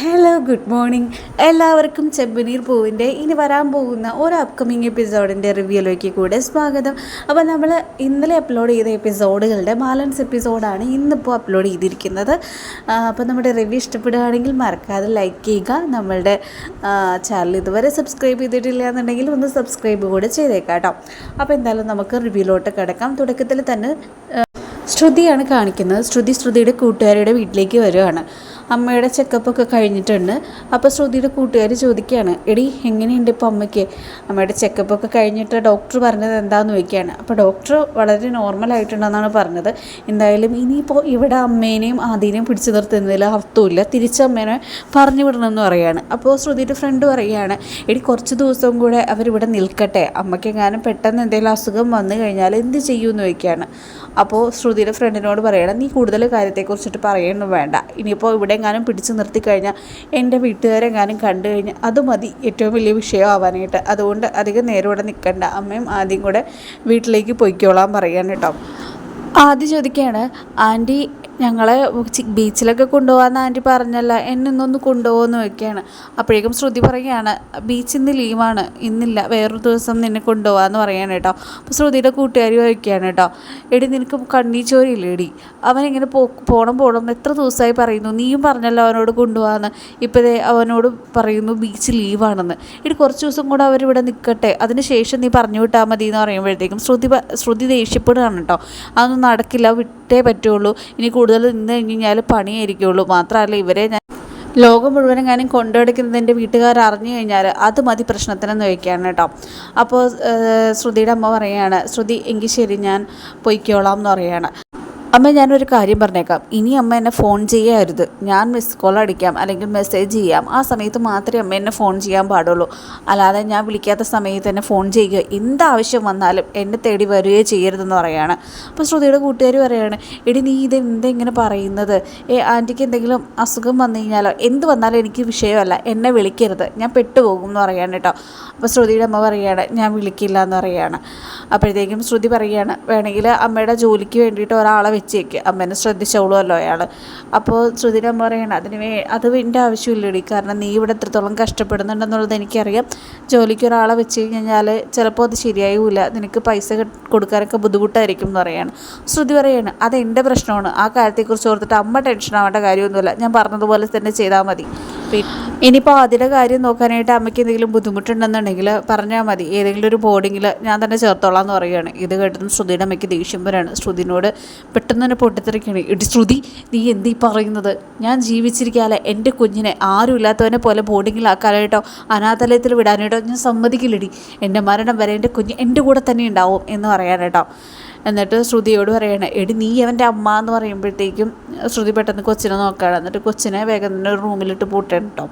Hello good morning എല്ലാവർക്കും ചെമ്പനീർ പൂവിന്റെ ഇനി വരാൻ പോകുന്ന ഒരു അപ്കമിങ് എപ്പിസോഡിന്റെ റിവ്യൂയിലേക്ക് കൂടെ സ്വാഗതം. അപ്പോൾ നമ്മൾ ഇന്നലെ അപ്ലോഡ് ചെയ്ത എപ്പിസോഡുകളുടെ ബാലൻസ് എപ്പിസോഡാണ് ഇന്നിപ്പോൾ അപ്ലോഡ് ചെയ്തിരിക്കുന്നത്. അപ്പോൾ നമ്മുടെ റിവ്യൂ ഇഷ്ടപ്പെടുകയാണെങ്കിൽ മറക്കാതെ ലൈക്ക് ചെയ്യുക. നമ്മളുടെ ചാനൽ ഇതുവരെ സബ്സ്ക്രൈബ് ചെയ്തിട്ടില്ല എന്നുണ്ടെങ്കിൽ ഒന്ന് സബ്സ്ക്രൈബ് കൂടെ ചെയ്തേക്കാം കേട്ടോ. അപ്പോൾ എന്തായാലും നമുക്ക് റിവ്യൂലോട്ട് കിടക്കാം. തുടക്കത്തിൽ തന്നെ ശ്രുതിയാണ് കാണിക്കുന്നത്. ശ്രുതി ശ്രുതിയുടെ കൂട്ടുകാരുടെ വീട്ടിലേക്ക് വരികയാണ് അമ്മയുടെ ചെക്കപ്പൊക്കെ കഴിഞ്ഞിട്ടുണ്ട്. അപ്പോൾ ശ്രുതിയുടെ കൂട്ടുകാർ ചോദിക്കുകയാണ് എടി എങ്ങനെയുണ്ട് ഇപ്പോൾ അമ്മയ്ക്ക്? അമ്മയുടെ ചെക്കപ്പൊക്കെ കഴിഞ്ഞിട്ട് ഡോക്ടർ പറഞ്ഞത് എന്താണെന്ന് ചോദിക്കുകയാണ്. അപ്പോൾ ഡോക്ടർ വളരെ നോർമൽ ആയിട്ടുണ്ടെന്നാണ് പറഞ്ഞത്. എന്തായാലും ഇനിയിപ്പോൾ ഇവിടെ അമ്മേനെയും ആദ്യനെയും പിടിച്ചു നിർത്തുന്നതിൽ അർത്ഥമില്ല തിരിച്ചമ്മേനെ പറഞ്ഞു വിടണമെന്ന് പറയുകയാണ്. അപ്പോൾ ശ്രുതിയുടെ ഫ്രണ്ട് പറയുകയാണ് എടി കുറച്ച് ദിവസം കൂടെ അവരിവിടെ നിൽക്കട്ടെ. അമ്മയ്ക്ക് എങ്ങാനും പെട്ടെന്ന് എന്തെങ്കിലും അസുഖം വന്നു കഴിഞ്ഞാൽ എന്ത് ചെയ്യുമെന്ന് ചോദിക്കുകയാണ്. അപ്പോൾ ശ്രുതിയുടെ ഫ്രണ്ടിനോട് പറയണം നീ കൂടുതൽ കാര്യത്തെക്കുറിച്ചിട്ട് പറയണം വേണ്ട. ഇനിയിപ്പോൾ ഇവിടെ എങ്ങാനും പിടിച്ചു നിർത്തി കഴിഞ്ഞാൽ എന്റെ വീട്ടുകാരെങ്ങാനും കണ്ടു കഴിഞ്ഞാൽ അത് മതി ഏറ്റവും വലിയ വിഷയമാവാനായിട്ട്. അതുകൊണ്ട് അധികം നേരം ഇവിടെ നിൽക്കണ്ട. അമ്മയും ആദ്യം കൂടെ വീട്ടിലേക്ക് പൊയ്ക്കോളാൻ പറയാൻ കേട്ടോ. ആദ്യം ചോദിക്കുകയാണ് ആന്റി ഞങ്ങളെ ബീച്ചിലൊക്കെ കൊണ്ടുപോകാമെന്ന് ആന്റി പറഞ്ഞല്ല. എന്നെ ഇന്നൊന്ന് കൊണ്ടുപോകുമെന്ന് വയ്ക്കുകയാണ് അപ്പോഴേക്കും ശ്രുതി പറയുകയാണ് ബീച്ച് ഇന്ന് ലീവാണ് ഇന്നില്ല. വേറൊരു ദിവസം നിന്നെ കൊണ്ടുപോകാമെന്ന് പറയാണ് കേട്ടോ. അപ്പോൾ ശ്രുതിയുടെ കൂട്ടുകാരി വയ്ക്കുകയാണ് കേട്ടോ എടി നിനക്ക് കണ്ണീ ചോരിയില്ലേ എടി അവനിങ്ങനെ പോ പോണം പോണം എത്ര ദിവസമായി പറയുന്നു. നീയും പറഞ്ഞല്ലോ അവനോട് കൊണ്ടുപോകാമെന്ന് ഇപ്പോഴേ അവനോട് പറയുന്നു ബീച്ച് ലീവാണെന്ന് എടി കുറച്ച് ദിവസം കൂടെ അവരിവിടെ നിൽക്കട്ടെ അതിന് ശേഷം നീ പറഞ്ഞു വിട്ടാൽ മതി എന്ന് പറയുമ്പോഴത്തേക്കും ശ്രുതി ശ്രുതി ദേഷ്യപ്പെടുകയാണ് കേട്ടോ. അതൊന്നും നടക്കില്ല. വിട്ടേ പറ്റുള്ളൂ. ഇനി കൂടുതൽ നിന്ന് കഴിഞ്ഞാൽ പണിയായിരിക്കുള്ളൂ. മാത്രമല്ല ഇവരെ ഞാൻ ലോകം മുഴുവനും ഞാനും കൊണ്ടുനടക്കുന്നത് എന്റെ വീട്ടുകാർ അറിഞ്ഞു കഴിഞ്ഞാൽ അത് മതി പ്രശ്നത്തിനെന്ന് ചോദിക്കുകയാണ് കേട്ടോ. അപ്പോൾ ശ്രുതിയുടെ അമ്മ പറയുകയാണ് ശ്രുതി എങ്കിൽ ശരി ഞാൻ പൊയ്ക്കോളാം എന്ന് പറയുകയാണ്. അമ്മ ഞാനൊരു കാര്യം പറഞ്ഞേക്കാം. ഇനി അമ്മ എന്നെ ഫോൺ ചെയ്യരുത്. ഞാൻ മിസ് കോൾ അടിക്കാം അല്ലെങ്കിൽ മെസ്സേജ് ചെയ്യാം. ആ സമയത്ത് മാത്രമേ അമ്മ എന്നെ ഫോൺ ചെയ്യാൻ പാടുള്ളൂ. അല്ലാതെ ഞാൻ വിളിക്കാത്ത സമയത്ത് തന്നെ ഫോൺ ചെയ്യുക എന്താവശ്യം വന്നാലും എന്നെ തേടി വരികയോ ചെയ്യരുതെന്ന് പറയാണ്. അപ്പോൾ ശ്രുതിയുടെ കൂട്ടുകാർ പറയാണ് എടി നീ ഇത് എന്താ ഇങ്ങനെ പറയുന്നത്? ഏ ആന്റിക്ക് എന്തെങ്കിലും അസുഖം വന്നു കഴിഞ്ഞാലോ? എന്ത് വന്നാലും എനിക്ക് വിഷയമല്ല. എന്നെ വിളിക്കരുത്. ഞാൻ പെട്ടുപോകും എന്ന് പറയാണ് കേട്ടോ. അപ്പോൾ ശ്രുതിയുടെ അമ്മ പറയുകയാണ് ഞാൻ വിളിക്കില്ല എന്ന് പറയുകയാണ് അപ്പോഴത്തേക്കും ശ്രുതി പറയുകയാണ് വേണമെങ്കിൽ അമ്മയുടെ ജോലിക്ക് വേണ്ടിയിട്ട് ഒരാളെ വെച്ചേക്ക് അമ്മേനെ ശ്രദ്ധിച്ചോളുമല്ലോ അയാൾ അപ്പോൾ അമ്മ പറയണം അതിന് വേ അത് എന്റെ ആവശ്യമില്ലടി. കാരണം നീ ഇവിടെ എത്രത്തോളം കഷ്ടപ്പെടുന്നുണ്ടെന്നുള്ളത് എനിക്കറിയാം. ജോലിക്ക് ഒരാളെ വെച്ച് കഴിഞ്ഞാൽ ചിലപ്പോൾ അത് ശരിയായൂല നിനക്ക് പൈസ കൊടുക്കാനൊക്കെ ബുദ്ധിമുട്ടായിരിക്കും എന്ന് പറയാണ്. ശ്രുതി പറയാണ് അത് എന്റെ പ്രശ്നമാണ്. ആ കാര്യത്തെക്കുറിച്ച് ഓർത്തിട്ട് അമ്മ ടെൻഷൻ ആവേണ്ട കാര്യമൊന്നുമില്ല. ഞാൻ പറഞ്ഞതുപോലെ തന്നെ ചെയ്താൽ മതി. ഇനിയിപ്പോൾ അതിന്റെ കാര്യം നോക്കാനായിട്ട് അമ്മയ്ക്ക് എന്തെങ്കിലും ബുദ്ധിമുട്ടുണ്ടെന്നുണ്ടെങ്കിൽ പറഞ്ഞാൽ മതി. ഏതെങ്കിലും ഒരു ബോർഡിങ്ങിൽ ഞാൻ തന്നെ ചേർത്തോളാം എന്ന് പറയുകയാണ്. ഇത് കേട്ടതും ശ്രുതിയുടെ അമ്മയ്ക്ക് ദേഷ്യം വരാണ്. ശ്രുതിനോട് പെട്ടെന്ന് തന്നെ പൊട്ടിത്തെറിക്കുകയാണ്. ഇടി ശ്രുതി നീ എന്തീ പറയുന്നത്? ഞാൻ ജീവിച്ചിരിക്കാതെ എന്റെ കുഞ്ഞിനെ ആരും ഇല്ലാത്തവനെ പോലെ ബോർഡിങ്ങിലാക്കാനായിട്ടോ അനാഥാലയത്തിൽ വിടാനായിട്ടോ ഞാൻ സമ്മതിക്കില്ലടി. എന്റെ മരണം വരെ എന്റെ കുഞ്ഞ് എന്റെ കൂടെ തന്നെ ഉണ്ടാവും എന്ന് പറയാനായിട്ടോ. എന്നിട്ട് ശ്രുതിയോട് പറയണേ എടി നീ അവന്റെ അമ്മ എന്ന് പറയുമ്പോഴത്തേക്കും ശ്രുതി പെട്ടെന്ന് കൊച്ചിനെ നോക്കുകയാണ് എന്നിട്ട് കൊച്ചിനെ വേഗം തന്നെ ഒരു റൂമിലിട്ട് പൂട്ടണം കേട്ടോ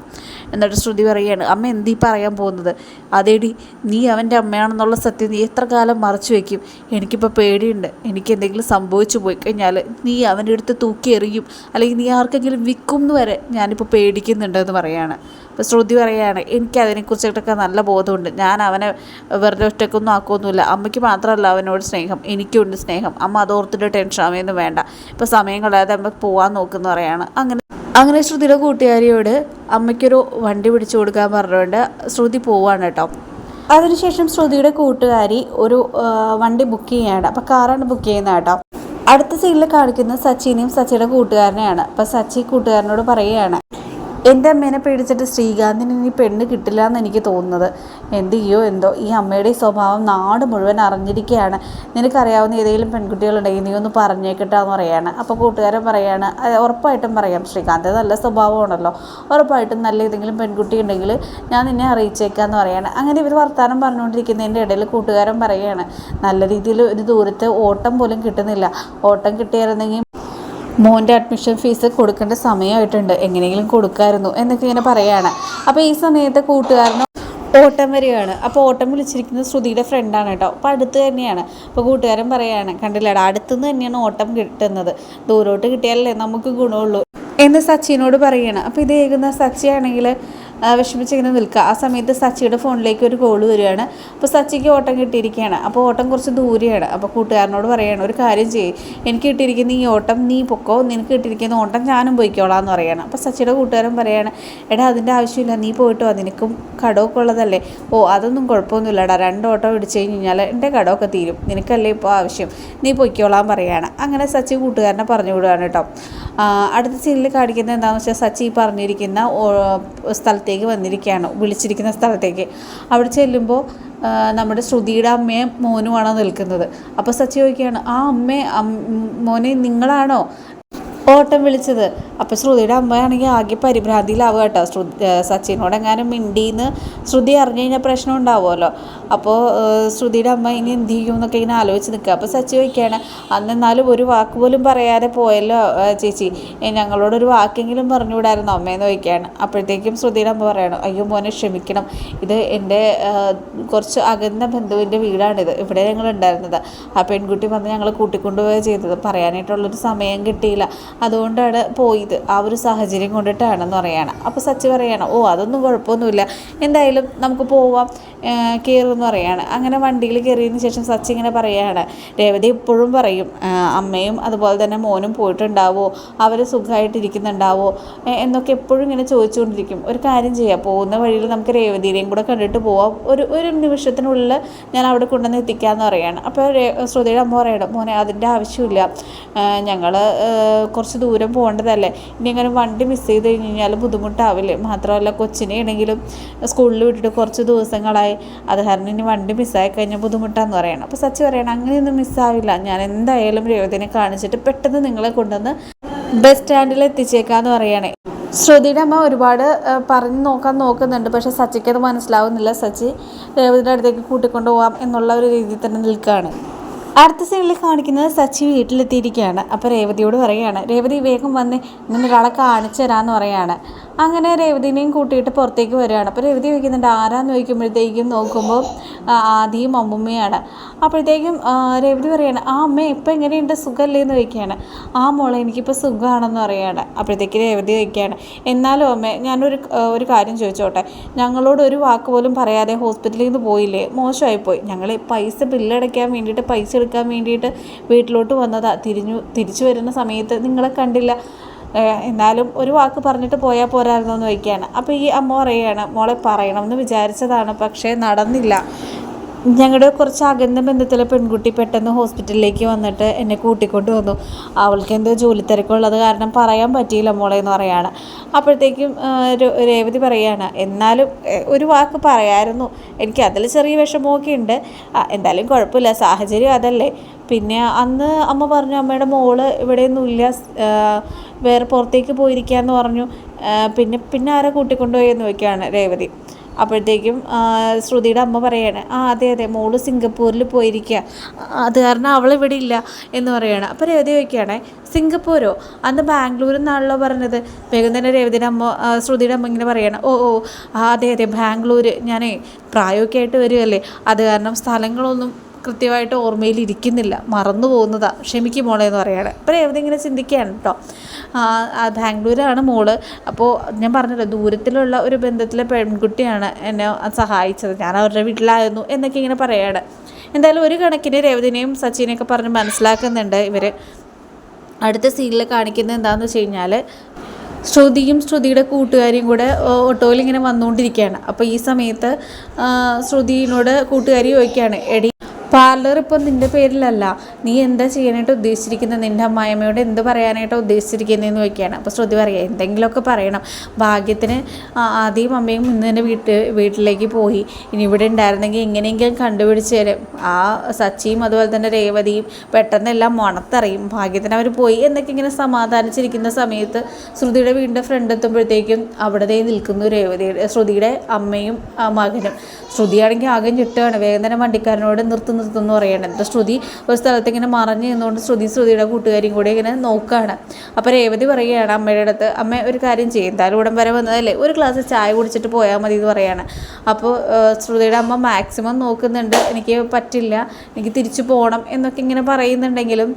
എന്നിട്ട് ശ്രുതി പറയുകയാണ് അമ്മ എന്തീ പറയാൻ പോകുന്നത്? അതേടി നീ അവന്റെ അമ്മയാണെന്നുള്ള സത്യം നീ എത്ര കാലം മറച്ചു വയ്ക്കും എനിക്കിപ്പോൾ പേടിയുണ്ട്. എനിക്ക് എന്തെങ്കിലും സംഭവിച്ചു പോയി കഴിഞ്ഞാൽ നീ അവന്റെ അടുത്ത് തൂക്കി എറിയും. അല്ലെങ്കിൽ നീ ആർക്കെങ്കിലും വിൽക്കും എന്ന് വരെ ഞാനിപ്പോൾ പേടിക്കുന്നുണ്ടെന്ന് പറയാണ്. അപ്പോൾ ശ്രുതി പറയുകയാണ് എനിക്ക് അതിനെക്കുറിച്ചിട്ടൊക്കെ നല്ല ബോധമുണ്ട്. ഞാൻ അവനെ വെറുതെ ഒറ്റക്കൊന്നും ആക്കുമൊന്നുമില്ല അമ്മയ്ക്ക് മാത്രമല്ല അവനോട് സ്നേഹം. എനിക്കുണ്ട് സ്നേഹം. അമ്മ അതോർത്തിട്ട് ടെൻഷൻ അവയൊന്നും വേണ്ട. ഇപ്പോൾ സമയം കളയാതെ അമ്മ പോവാൻ നോക്കുന്ന പറയാണ് അങ്ങനെ അങ്ങനെ ശ്രുതിയുടെ കൂട്ടുകാരിയോട് അമ്മയ്ക്കൊരു വണ്ടി പിടിച്ചു കൊടുക്കാൻ പറഞ്ഞുകൊണ്ട് ശ്രുതി പോവാണ് കേട്ടോ. അതിനുശേഷം ശ്രുതിയുടെ കൂട്ടുകാരി ഒരു വണ്ടി ബുക്ക് ചെയ്യാണ് അപ്പോൾ കാറാണ് ബുക്ക് ചെയ്യുന്നത് കേട്ടോ. അടുത്ത സീനിൽ കാണിക്കുന്നത് സച്ചിനെയും സച്ചിയുടെ കൂട്ടുകാരനെയാണ്. അപ്പോൾ സച്ചി കൂട്ടുകാരനോട് പറയുകയാണ് എന്റെ അമ്മേനെ പേടിച്ചിട്ട് ശ്രീകാന്തിന് ഇനി പെണ്ണ് കിട്ടില്ല എന്ന് എനിക്ക് തോന്നുന്നത്. എന്ത് ചെയ്യോ എന്തോ? ഈ അമ്മയുടെ സ്വഭാവം നാട് മുഴുവൻ അറിഞ്ഞിരിക്കുകയാണ് നിനക്കറിയാവുന്ന ഏതെങ്കിലും പെൺകുട്ടികളുണ്ടെങ്കിൽ നീ ഒന്ന് പറഞ്ഞേക്കിട്ടാന്ന് പറയാണ്. അപ്പോൾ കൂട്ടുകാരൻ പറയുകയാണ് "അത് ഉറപ്പായിട്ടും പറയാം. ശ്രീകാന്ത് നല്ല സ്വഭാവമാണല്ലോ. ഉറപ്പായിട്ടും നല്ല ഏതെങ്കിലും പെൺകുട്ടി ഉണ്ടെങ്കിൽ ഞാൻ നിന്നെ അറിയിച്ചേക്കാന്ന് പറയാണ്. അങ്ങനെ ഇവർ വർത്തമാനം പറഞ്ഞുകൊണ്ടിരിക്കുന്നതിന്റെ ഇടയിൽ കൂട്ടുകാരൻ പറയുകയാണ് നല്ല രീതിയിൽ ഒരു ദൂരത്ത് ഓട്ടം പോലും കിട്ടുന്നില്ല. ഓട്ടം കിട്ടിയായിരുന്നെങ്കിൽ മോന്റെ അഡ്മിഷൻ ഫീസ് കൊടുക്കേണ്ട സമയമായിട്ടുണ്ട്. എങ്ങനെയെങ്കിലും കൊടുക്കാമായിരുന്നു എന്നൊക്കെ ഇങ്ങനെ പറയുകയാണ് അപ്പോൾ ഈ സമയത്ത് കൂട്ടുകാരനും ഓട്ടം വരികയാണ്. അപ്പോൾ ഓട്ടം വിളിച്ചിരിക്കുന്നത് ശ്രുതിയുടെ ഫ്രണ്ടാണ് കേട്ടോ. അപ്പോൾ അടുത്ത് തന്നെയാണ്. അപ്പോൾ കൂട്ടുകാരൻ പറയുകയാണ് കണ്ടില്ലടാ അടുത്തുനിന്ന് തന്നെയാണ് ഓട്ടം കിട്ടുന്നത്. ദൂരോട്ട് കിട്ടിയാലല്ലേ നമുക്ക് ഗുണമുള്ളൂ. എന്ന് സച്ചിനോട് പറയുകയാണ് അപ്പോൾ ഇത് ഏകുന്ന സച്ചിയാണെങ്കിൽ വിഷമിച്ചിങ്ങനെ നിൽക്കുക. ആ സമയത്ത് സച്ചിയുടെ ഫോണിലേക്ക് ഒരു കോൾ വരികയാണ്. അപ്പോൾ സച്ചിക്ക് ഓട്ടം കിട്ടിയിരിക്കുകയാണ്. അപ്പോൾ ഓട്ടം കുറച്ച് ദൂരെയാണ്. അപ്പോൾ കൂട്ടുകാരനോട് പറയുകയാണ് ഒരു കാര്യം ചെയ്യും. എനിക്ക് കിട്ടിയിരിക്കുന്ന ഈ ഓട്ടം നീ പൊക്കോ? നിനക്ക് കിട്ടിയിരിക്കുന്ന ഓട്ടം ഞാനും പോയിക്കോളാം എന്ന് പറയുകയാണ് അപ്പോൾ സച്ചിയുടെ കൂട്ടുകാരൻ പറയുകയാണ് എടാ അതിന്റെ ആവശ്യമില്ല. നീ പോയിട്ടോ നിനക്കും കടമൊക്കെ ഉള്ളതല്ലേ? ഓ അതൊന്നും കുഴപ്പമൊന്നുമില്ലടാ. രണ്ട് ഓട്ടം ഇടിച്ച് കഴിഞ്ഞാൽ എന്റെ കടമൊക്കെ തീരും. നിനക്കല്ലേ ഇപ്പോൾ ആവശ്യം? നീ പൊയ്ക്കോളാൻ പറയുകയാണ് അങ്ങനെ സച്ചി കൂട്ടുകാരനെ പറഞ്ഞു വിടുകയാണ് കേട്ടോ. അടുത്ത സീനിൽ കാണിക്കുന്നത് എന്താണെന്ന് വെച്ചാൽ സച്ചി പറഞ്ഞിരിക്കുന്ന ഓ- സ്ഥലത്തേക്ക് വന്നിരിക്കുകയാണ് വിളിച്ചിരിക്കുന്ന സ്ഥലത്തേക്ക്. അവിടെ ചെല്ലുമ്പോൾ നമ്മുടെ ശ്രുതിയുടെ അമ്മയും മോനുമാണോ നിൽക്കുന്നത്. അപ്പോൾ സച്ചി ചോദിക്കുകയാണ് ആ അമ്മ മോനെ നിങ്ങളാണോ? ഓട്ടം വിളിച്ചത്. അപ്പോൾ ശ്രുതിയുടെ അമ്മയാണെങ്കിൽ ആകെ പരിഭ്രാന്തിയിലാവുക കേട്ടോ. ഏഹ് സച്ചിനോട് എങ്ങാനും മിണ്ടിന്ന് ശ്രുതി അറിഞ്ഞു കഴിഞ്ഞാൽ പ്രശ്നം ഉണ്ടാവുമല്ലോ. അപ്പോൾ ശ്രുതിയുടെ അമ്മ ഇനി എന്ത് ചെയ്യും എന്നൊക്കെ ഇങ്ങനെ ആലോചിച്ച് നിൽക്കുക. അപ്പോൾ സച്ചി ചോദിക്കുകയാണ് അന്ന് എന്നാലും ഒരു വാക്ക് പോലും പറയാതെ പോയല്ലോ ചേച്ചി? ഞങ്ങളോടൊരു വാക്കെങ്കിലും പറഞ്ഞുകൂടായിരുന്നു? അമ്മയെന്ന് ചോദിക്കുകയാണ്. അപ്പോഴത്തേക്കും ശ്രുതിയുടെ അമ്മ പറയണം അയ്യോ മോനെ ക്ഷമിക്കണം. ഇത് എന്റെ കുറച്ച് അകന്ന ബന്ധുവിന്റെ വീടാണിത്. ഇവിടെ ഞങ്ങൾ ഉണ്ടായിരുന്നത് ആ പെൺകുട്ടി വന്ന് ഞങ്ങൾ കൂട്ടിക്കൊണ്ടുപോവുക ചെയ്തത്. പറയാനായിട്ടുള്ളൊരു സമയം കിട്ടിയില്ല. അതുകൊണ്ടാണ് പോയത്. ആ ഒരു സാഹചര്യം കൊണ്ടിട്ടാണെന്ന് പറയുകയാണ് അപ്പോൾ സച്ചി പറയണം ഓ അതൊന്നും കുഴപ്പമൊന്നുമില്ല. എന്തായാലും നമുക്ക് പോവാം. കയറുമെന്ന് പറയുകയാണ് അങ്ങനെ വണ്ടിയിൽ കയറിയതിന് ശേഷം സച്ചി ഇങ്ങനെ പറയുകയാണ് രേവതി എപ്പോഴും പറയും അമ്മയും അതുപോലെ തന്നെ മോനും പോയിട്ടുണ്ടാവോ? അവർ സുഖമായിട്ടിരിക്കുന്നുണ്ടാവോ എന്നൊക്കെ എപ്പോഴും ഇങ്ങനെ ചോദിച്ചുകൊണ്ടിരിക്കും. ഒരു കാര്യം ചെയ്യാം. പോകുന്ന വഴിയിൽ നമുക്ക് രേവതിയുടെയും കൂടെ കണ്ടിട്ട് പോവാം. ഒരു ഒരു നിമിഷത്തിനുള്ളിൽ ഞാൻ അവിടെ കൊണ്ടുവന്ന് എത്തിക്കാമെന്ന് പറയുകയാണ് അപ്പോൾ ശ്രുതിയുടെ അമ്മ പറയണം മോനെ അതിന്റെ ആവശ്യമില്ല. ഞങ്ങൾ കുറച്ച് ദൂരം പോകേണ്ടതല്ലേ? ഇനി അങ്ങനെ വണ്ടി മിസ് ചെയ്ത് കഴിഞ്ഞ് കഴിഞ്ഞാൽ ബുദ്ധിമുട്ടാവില്ലേ? മാത്രമല്ല കൊച്ചിനെ ആണെങ്കിലും സ്കൂളിൽ വിട്ടിട്ട് കുറച്ച് ദിവസങ്ങളായി. അത് കാരണം ഇനി വണ്ടി മിസ്സായി കഴിഞ്ഞാൽ ബുദ്ധിമുട്ടാന്ന് പറയണം. അപ്പോൾ സച്ചി പറയണം അങ്ങനെയൊന്നും മിസ്സാവില്ല. ഞാൻ എന്തായാലും രേവതിനെ കാണിച്ചിട്ട് പെട്ടെന്ന് നിങ്ങളെ കൊണ്ടുവന്ന് ബസ് സ്റ്റാൻഡിൽ എത്തിച്ചേക്കാന്ന് പറയണേ. ശ്രുതിയുടെ അമ്മ ഒരുപാട് പറഞ്ഞു നോക്കാൻ നോക്കുന്നുണ്ട്. പക്ഷേ സച്ചിക്കത് മനസ്സിലാവുന്നില്ല. സച്ചി രേവതിയുടെ അടുത്തേക്ക് കൂട്ടിക്കൊണ്ടു പോകാം എന്നുള്ള ഒരു രീതിയിൽ തന്നെ നിൽക്കുകയാണ് അടുത്ത സീനിൽ കാണിക്കുന്നത് സച്ചി വീട്ടിലെത്തിയിരിക്കുകയാണ്. അപ്പോൾ രേവതിയോട് പറയുകയാണ് രേവതി വേഗം വന്ന് ഇങ്ങനെ ഒരാളെ കാണിച്ചു തരാമെന്ന് പറയാണ് അങ്ങനെ രേവതിനെയും കൂട്ടിയിട്ട് പുറത്തേക്ക് വരികയാണ്. അപ്പോൾ രേവതി വയ്ക്കുന്നുണ്ട് ആരാന്ന് ചോദിക്കുമ്പോഴത്തേക്കും നോക്കുമ്പോൾ ആദ്യം അമ്മുമ്മയാണ്. അപ്പോഴത്തേക്കും രേവതി പറയുകയാണ് ആ അമ്മ ഇപ്പം എങ്ങനെയുണ്ട്? സുഖമല്ലേ എന്ന് ചോദിക്കുകയാണ്. ആ മോളെ എനിക്കിപ്പോൾ സുഖമാണെന്ന് പറയുകയാണ്. അപ്പോഴത്തേക്ക് രേവതി ചോദിക്കുകയാണ് എന്നാലും അമ്മേ ഞാനൊരു ഒരു കാര്യം ചോദിച്ചോട്ടെ. ഞങ്ങളോട് ഒരു വാക്ക് പോലും പറയാതെ ഹോസ്പിറ്റലിൽ നിന്ന് പോയില്ലേ? മോശമായിപ്പോയി. ഞങ്ങൾ പൈസ ബില്ലടയ്ക്കാൻ വേണ്ടിയിട്ട് പൈസ എടുക്കാൻ വേണ്ടിയിട്ട് വീട്ടിലോട്ട് വന്നതാ. തിരിഞ്ഞു തിരിച്ചു വരുന്ന സമയത്ത് നിങ്ങളെ കണ്ടില്ല. എന്നാലും ഒരു വാക്ക് പറഞ്ഞിട്ട് പോയാൽ പോരായിരുന്നു എന്ന് വയ്ക്കുകയാണ് അപ്പോൾ ഈ അമ്മ പറയുകയാണ് മോളെ പറയണമെന്ന് വിചാരിച്ചതാണ് പക്ഷേ നടന്നില്ല. ഞങ്ങളുടെ കുറച്ച് അകന്ന ബന്ധത്തിലെ പെൺകുട്ടി പെട്ടെന്ന് ഹോസ്പിറ്റലിലേക്ക് വന്നിട്ട് എന്നെ കൂട്ടിക്കൊണ്ട് വന്നു. അവൾക്ക് എന്തോ ജോലി തിരക്കുള്ളത് കാരണം പറയാൻ പറ്റിയില്ല മോളെ എന്ന് പറയാണ്. അപ്പോഴത്തേക്കും രേവതി പറയാണ് എന്നാലും ഒരു വാക്ക് പറയായിരുന്നു. എനിക്ക് അതിൽ ചെറിയ വിഷമമൊക്കെ ഉണ്ട്. എന്തായാലും കുഴപ്പമില്ല. സാഹചര്യം അതല്ലേ. പിന്നെ അന്ന് അമ്മ പറഞ്ഞു അമ്മയുടെ മോൾ ഇവിടെയൊന്നുമില്ല വേറെ പുറത്തേക്ക് പോയിരിക്കാന്ന് പറഞ്ഞു. പിന്നെ പിന്നെ ആരാ കൂട്ടിക്കൊണ്ടുപോയെന്ന് ചോദിക്കുകയാണ് രേവതി. അപ്പോഴത്തേക്കും ശ്രുതിയുടെ അമ്മ പറയാണ് ആ അതെ അതെ മോൾ സിംഗപ്പൂരിൽ പോയിരിക്കുക അത് കാരണം അവൾ ഇവിടെ ഇല്ല എന്ന് പറയുകയാണ് അപ്പോൾ രേവതി ചോദിക്കുകയാണേ സിംഗപ്പൂരോ? അന്ന് ബാംഗ്ലൂരിൽ നിന്നാണല്ലോ പറഞ്ഞത്. വേഗം തന്നെ രേവതിയുടെ അമ്മ ശ്രുതിയുടെ അമ്മ ഇങ്ങനെ പറയണം ഓ ഓ അതെ അതെ ബാംഗ്ലൂർ ഞാനേ പ്രായമൊക്കെ ആയിട്ട് വരികയല്ലേ അത് കാരണം സ്ഥലങ്ങളൊന്നും കൃത്യമായിട്ട് ഓർമ്മയിൽ ഇരിക്കുന്നില്ല മറന്നു പോകുന്നതാ ക്ഷമിക്കും മോളെ എന്ന് പറയാണ്. അപ്പോൾ രേവതി ഇങ്ങനെ ചിന്തിക്കുകയാണ് കേട്ടോ ബാംഗ്ലൂരാണ് മോൾ. അപ്പോൾ ഞാൻ പറഞ്ഞല്ലോ ദൂരത്തിലുള്ള ഒരു ബന്ധത്തിലെ പെൺകുട്ടിയാണ് എന്നെ സഹായിച്ചത്. ഞാൻ അവരുടെ വീട്ടിലായിരുന്നു എന്നൊക്കെ ഇങ്ങനെ പറയാണ്. എന്തായാലും ഒരു കണക്കിന് രേവതിനെയും സച്ചിനെയൊക്കെ പറഞ്ഞ് മനസ്സിലാക്കുന്നുണ്ട് ഇവർ അടുത്ത സീനിൽ കാണിക്കുന്നത് എന്താണെന്ന് വെച്ച് കഴിഞ്ഞാൽ ശ്രുതിയും ശ്രുതിയുടെ കൂട്ടുകാരിയും കൂടെ ഓട്ടോയിൽ ഇങ്ങനെ വന്നുകൊണ്ടിരിക്കുകയാണ്. അപ്പോൾ ഈ സമയത്ത് ശ്രുതിയിനോട് കൂട്ടുകാരി ചോദിക്കുകയാണ് എടി പാർലർ ഇപ്പം നിന്റെ പേരിലല്ല. നീ എന്താ ചെയ്യാനായിട്ട് ഉദ്ദേശിച്ചിരിക്കുന്നത് നിന്റെ അമ്മായിമ്മയോട് എന്ത് പറയാനായിട്ട് ഉദ്ദേശിച്ചിരിക്കുന്നതെന്ന് ചോദിക്കുകയാണ്. അപ്പോൾ ശ്രുതി പറയുക എന്തെങ്കിലുമൊക്കെ പറയണം. ഭാഗ്യത്തിന് ആദ്യം അമ്മയും ഇന്ന് തന്നെ വീട്ട് വീട്ടിലേക്ക് പോയി. ഇനി ഇവിടെ ഉണ്ടായിരുന്നെങ്കിൽ എങ്ങനെയെങ്കിലും കണ്ടുപിടിച്ച് തരും. ആ സച്ചിയും അതുപോലെ തന്നെ രേവതിയും പെട്ടെന്ന് എല്ലാം മണത്തറിയും. ഭാഗ്യത്തിന് അവർ പോയി എന്നൊക്കെ ഇങ്ങനെ സമാധാനിച്ചിരിക്കുന്ന സമയത്ത് ശ്രുതിയുടെ വീടിന്റെ ഫ്രണ്ട് എത്തുമ്പോഴത്തേക്കും അവിടെ നിൽക്കുന്നു രേവതിയുടെ ശ്രുതിയുടെ അമ്മയും മകനും. ശ്രുതിയാണെങ്കിൽ ആകെ ഞെട്ടുകയാണ് വേഗം തന്നെ വണ്ടിക്കാരനോട് നിർത്തി നിർത്തുന്നു പറയണം എന്നിട്ട് ശ്രുതി ഒരു സ്ഥലത്ത് ഇങ്ങനെ മറഞ്ഞു നിന്നുകൊണ്ട് ശ്രുതി ശ്രുതിയുടെ കൂട്ടുകാരിയും കൂടി ഇങ്ങനെ നോക്കുകയാണ് അപ്പോൾ രേവതി പറയുകയാണ് അമ്മയുടെ അടുത്ത് അമ്മ ഒരു കാര്യം ചെയ്യും. എന്തായാലും ഇവിടം വരെ വന്നതല്ലേ? ഒരു ഗ്ലാസ് ചായ കുടിച്ചിട്ട് പോയാൽ മതി എന്ന് പറയാണ്. അപ്പോൾ ശ്രുതിയുടെ അമ്മ മാക്സിമം നോക്കുന്നുണ്ട്. എനിക്ക് പറ്റില്ല. എനിക്ക് തിരിച്ചു പോകണം എന്നൊക്കെ ഇങ്ങനെ പറയുന്നുണ്ടെങ്കിലും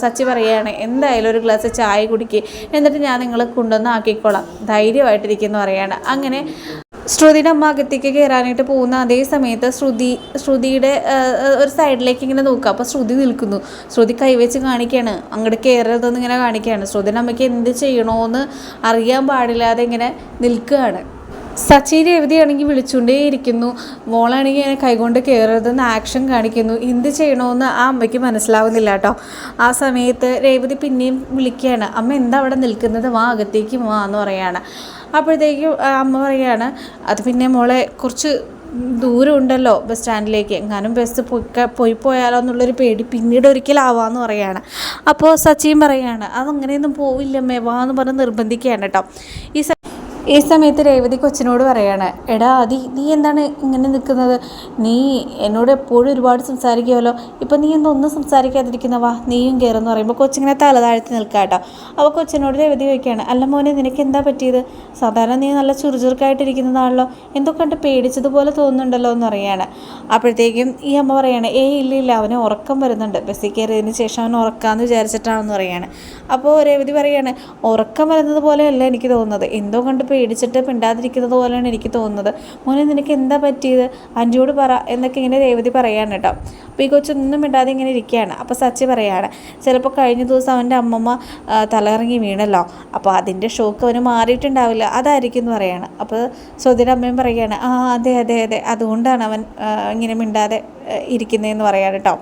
സച്ചി പറയുകയാണ് എന്തായാലും ഒരു ഗ്ലാസ് ചായ കുടിക്കുക എന്നിട്ട് ഞാൻ നിങ്ങളെ കൊണ്ടുവന്ന് ആക്കിക്കോളാം. ധൈര്യമായിട്ടിരിക്കുന്നു പറയാണ്. അങ്ങനെ ശ്രുതിയുടെ അമ്മ അകത്തേക്ക് കയറാനായിട്ട് പോകുന്ന അതേ സമയത്ത് ശ്രുതി ശ്രുതിയുടെ ഒരു സൈഡിലേക്ക് ഇങ്ങനെ നോക്കുക. അപ്പോൾ ശ്രുതി നിൽക്കുന്നു. ശ്രുതി കൈവച്ച് കാണിക്കുകയാണ് അങ്ങോട്ട് കയറരുതെന്ന് ഇങ്ങനെ കാണിക്കുകയാണ് ശ്രുതിയുടെ അമ്മയ്ക്ക് എന്ത് ചെയ്യണമെന്ന് അറിയാൻ പാടില്ലാതെ ഇങ്ങനെ നിൽക്കുകയാണ്. സച്ചി രേവതിയാണെങ്കിൽ വിളിച്ചുകൊണ്ടേ ഇരിക്കുന്നു മോളാണെങ്കിൽ ഇങ്ങനെ കൈകൊണ്ട് കയറരുതെന്ന് ആക്ഷൻ കാണിക്കുന്നു. എന്ത് ചെയ്യണമെന്ന് ആ അമ്മയ്ക്ക് മനസ്സിലാവുന്നില്ല കേട്ടോ. ആ സമയത്ത് രേവതി പിന്നെയും വിളിക്കുകയാണ്. അമ്മ എന്താ അവിടെ നിൽക്കുന്നത്? വാ അകത്തേക്ക് വാ എന്ന് പറയാണ്. അപ്പോഴത്തേക്കും അമ്മ പറയുകയാണ് അത് പിന്നെ മോളെ കുറച്ച് ദൂരം ഉണ്ടല്ലോ ബസ് സ്റ്റാൻഡിലേക്ക്. എങ്ങാനും ബസ് പോയി പോയി പോയാലോ എന്നുള്ളൊരു പേടി പിന്നീട് ഒരിക്കലാവാന്ന് പറയാണ് അപ്പോൾ സച്ചിയും പറയാണ് അതങ്ങനെയൊന്നും പോവില്ലമ്മേ വാ എന്ന് പറഞ്ഞ് നിർബന്ധിക്കുകയാണ് കേട്ടോ. ഈ ഈ സമയത്ത് രേവതി കൊച്ചിനോട് പറയാണ് എടാ അതി നീ എന്താണ് ഇങ്ങനെ നിൽക്കുന്നത്? നീ എന്നോട് എപ്പോഴും ഒരുപാട് സംസാരിക്കുമല്ലോ ഇപ്പം നീ എന്തൊന്നും സംസാരിക്കാതിരിക്കുന്ന? വാ നീയും കയറെന്ന് പറയുമ്പോൾ കൊച്ചിങ്ങനെ തല താഴ്ത്തി നിൽക്കുക കേട്ടോ. അപ്പോൾ കൊച്ചിനോട് രേവതി ചോദിക്കുകയാണ് അല്ല മോനെ നിനക്ക് എന്താ പറ്റിയത്? സാധാരണ നീ നല്ല ചുറുചുറുക്കായിട്ടിരിക്കുന്നതാണല്ലോ. എന്തൊക്കെ കണ്ട് പേടിച്ചതുപോലെ തോന്നുന്നുണ്ടല്ലോ എന്ന് പറയാണ്. അപ്പോഴത്തേക്കും ഈ അമ്മ പറയാണ് ഏ ഇല്ല ഇല്ല അവന് ഉറക്കം വരുന്നുണ്ട്. ബസ്സിൽ കയറിയതിന് ശേഷം അവൻ ഉറക്കാമെന്ന് വിചാരിച്ചിട്ടാണെന്ന് പറയാണ്. അപ്പോൾ രേവതി പറയുകയാണ് ഉറക്കം വരുന്നത് പോലെയല്ല എനിക്ക് തോന്നുന്നത്. എന്തോ കണ്ട് പേടിച്ചിട്ട് മിണ്ടാതിരിക്കുന്നത് പോലെയാണ് എനിക്ക് തോന്നുന്നത്. മോനെ നിനക്ക് എന്താ പറ്റിയത്? അഞ്ചോട് പറ എന്നൊക്കെ ഇങ്ങനെ രേവതി പറയാണ് കേട്ടോ. അപ്പോൾ ഈ കൊച്ചൊന്നും മിണ്ടാതെ ഇങ്ങനെ ഇരിക്കുകയാണ്. അപ്പോൾ സച്ചി പറയാണ് ചിലപ്പോൾ കഴിഞ്ഞ ദിവസം അവന്റെ അമ്മമ്മ തലകറങ്ങി വീണല്ലോ. അപ്പോൾ അതിന്റെ ഷോക്ക് അവന് മാറിയിട്ടുണ്ടാവില്ല. അതായിരിക്കും എന്ന് പറയാണ്. അപ്പോൾ സ്വതിയുടെ അമ്മയും പറയുകയാണ് ആ അതെ അതെ അതെ. അതുകൊണ്ടാണ് അവൻ ഇങ്ങനെ മിണ്ടാതെ ഇരിക്കുന്നതെന്ന് പറയാണ് കേട്ടോ.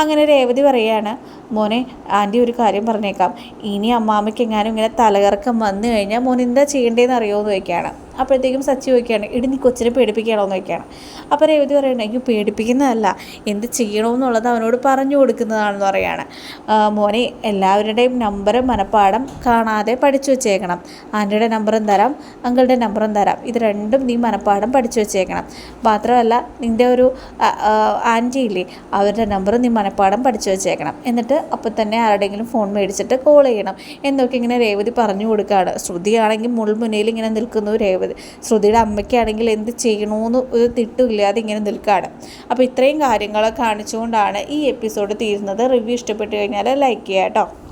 അങ്ങനെ രേവതി പറയുകയാണ് മോനെ ആന്റി ഒരു കാര്യം പറഞ്ഞേക്കാം. ഇനി അമ്മാമ്മയ്ക്ക് എങ്ങാനും ഇങ്ങനെ തലകറക്കം വന്നു കഴിഞ്ഞാൽ മോൻ എന്താ ചെയ്യേണ്ടതെന്ന് അറിയുമോ എന്ന് ചോദിക്കുകയാണ്. അപ്പോഴത്തേക്കും സച്ചി ചോദിക്കുകയാണ് ഇടി നീ കൊച്ചിനെ പേടിപ്പിക്കണോ എന്ന് ചോദിക്കുകയാണ്. അപ്പോൾ രേവതി പറയുന്നത് എനിക്ക് പേടിപ്പിക്കുന്നതല്ല. എന്ത് ചെയ്യണമെന്നുള്ളത് അവനോട് പറഞ്ഞു കൊടുക്കുന്നതാണെന്ന് പറയുകയാണ് മോനെ എല്ലാവരുടെയും നമ്പർ മനപ്പാടം കാണാതെ പഠിച്ചു വെച്ചേക്കണം. ആന്റിയുടെ നമ്പറും തരാം അങ്കളുടെ നമ്പറും തരാം. ഇത് രണ്ടും നീ മനപ്പാടം പഠിച്ചു വെച്ചേക്കണം. മാത്രമല്ല നിന്റെ ഒരു ആന്റി ഇല്ലേ അവരുടെ നമ്പർ നീ മനപ്പാടം പഠിച്ചു വെച്ചേക്കണം. എന്നിട്ട് അപ്പോൾ തന്നെ ആരുടെയെങ്കിലും ഫോൺ മേടിച്ചിട്ട് കോൾ ചെയ്യണം. എന്നൊക്കെ ഇങ്ങനെ രേവതി പറഞ്ഞു കൊടുക്കുകയാണ്. ശ്രുതിയാണെങ്കിൽ മുൾമുനയിൽ ഇങ്ങനെ നിൽക്കുന്നു രേവതി. ശ്രുതിയുടെ അമ്മയ്ക്കാണെങ്കിൽ എന്ത് ചെയ്യണമെന്ന് ഒരു തിട്ടുമില്ലാതെ ഇങ്ങനെ നിൽക്കുകയാണ് അപ്പോൾ ഇത്രയും കാര്യങ്ങളെ കാണിച്ചുകൊണ്ടാണ് ഈ എപ്പിസോഡ് തീരുന്നത്. റിവ്യൂ ഇഷ്ടപ്പെട്ടു കഴിഞ്ഞാൽ ലൈക്ക് ചെയ്യാം കേട്ടോ